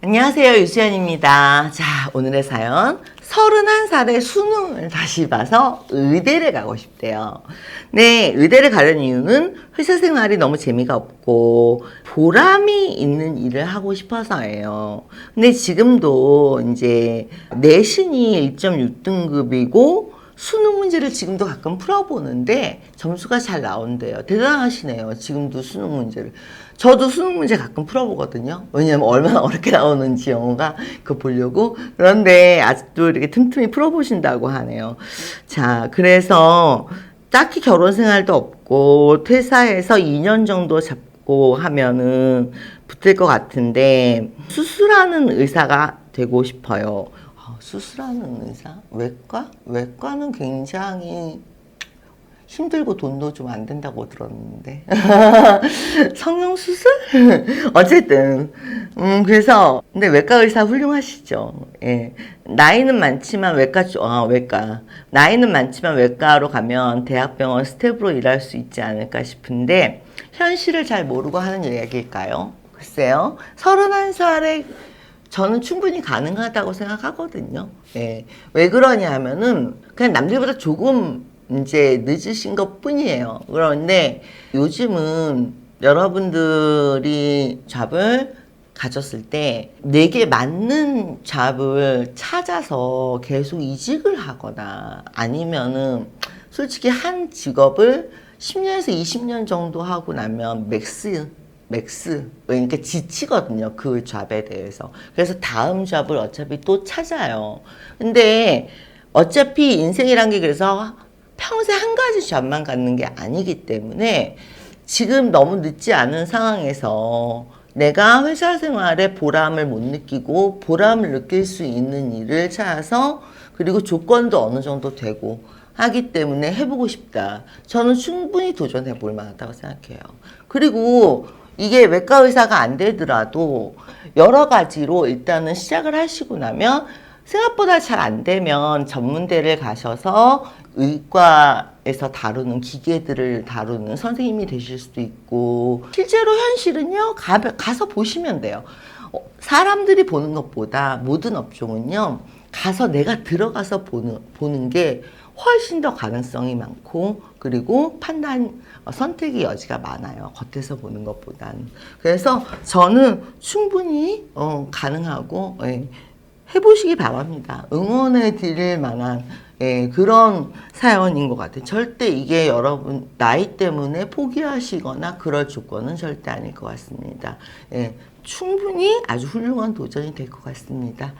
안녕하세요. 유수연입니다. 자, 오늘의 사연. 31살에 수능을 다시 봐서 의대를 가고 싶대요. 네, 의대를 가려는 이유는 회사 생활이 너무 재미가 없고 보람이 있는 일을 하고 싶어서예요. 근데 지금도 이제 내신이 1.6등급이고 수능 문제를 지금도 가끔 풀어보는데 점수가 잘 나온대요. 대단하시네요. 지금도 수능 문제를. 저도 수능 문제 가끔 풀어보거든요. 왜냐면 얼마나 어렵게 나오는지 영어가 그거 보려고. 그런데 아직도 이렇게 틈틈이 풀어보신다고 하네요. 자, 그래서 딱히 결혼 생활도 없고 퇴사해서 2년 정도 잡고 하면은 붙을 것 같은데 수술하는 의사가 되고 싶어요. 아, 수술하는 의사? 외과? 외과는 굉장히 힘들고 돈도 좀 안 된다고 들었는데. 성형 수술? 어쨌든. 음, 그래서, 근데 외과 의사 훌륭하시죠. 예. 나이는 많지만 외과, 쪽- 아, 외과. 나이는 많지만 외과로 가면 대학병원 스텝으로 일할 수 있지 않을까 싶은데, 현실을 잘 모르고 하는 이야기일까요? 글쎄요. 31살에 저는 충분히 가능하다고 생각하거든요. 예. 왜 그러냐 하면은 그냥 남들보다 조금 이제 늦으신 것 뿐이에요. 그런데 요즘은 여러분들이 잡을 가졌을 때 내게 맞는 잡을 찾아서 계속 이직을 하거나 아니면은 솔직히 한 직업을 10년에서 20년 정도 하고 나면 맥스 맥스 그러니까 지치거든요 그 잡에 대해서 그래서 다음 잡을 어차피 또 찾아요 근데 어차피 인생이란 게 그래서 평생 한 가지 잡만 갖는 게 아니기 때문에 지금 너무 늦지 않은 상황에서 내가 회사 생활에 보람을 못 느끼고 보람을 느낄 수 있는 일을 찾아서 그리고 조건도 어느 정도 되고 하기 때문에 해보고 싶다. 저는 충분히 도전해 볼 만하다고 생각해요. 그리고 이게 외과 의사가 안 되더라도 여러 가지로 일단은 시작을 하시고 나면 생각보다 잘 안 되면 전문대를 가셔서 의과에서 다루는 기계들을 다루는 선생님이 되실 수도 있고 실제로 현실은요 가, 가서 보시면 돼요. 어, 사람들이 보는 것보다 모든 업종은요 가서 내가 들어가서 보는 보는 게 훨씬 더 가능성이 많고 그리고 판단 어, 선택의 여지가 많아요. 겉에서 보는 것보다는 그래서 저는 충분히 어, 가능하고 예, 해보시기 바랍니다. 응원해 드릴 만한 예, 그런 사연인 것 같아요. 절대 이게 여러분 나이 때문에 포기하시거나 그럴 조건은 절대 아닐 것 같습니다. 예, 충분히 아주 훌륭한 도전이 될 것 같습니다.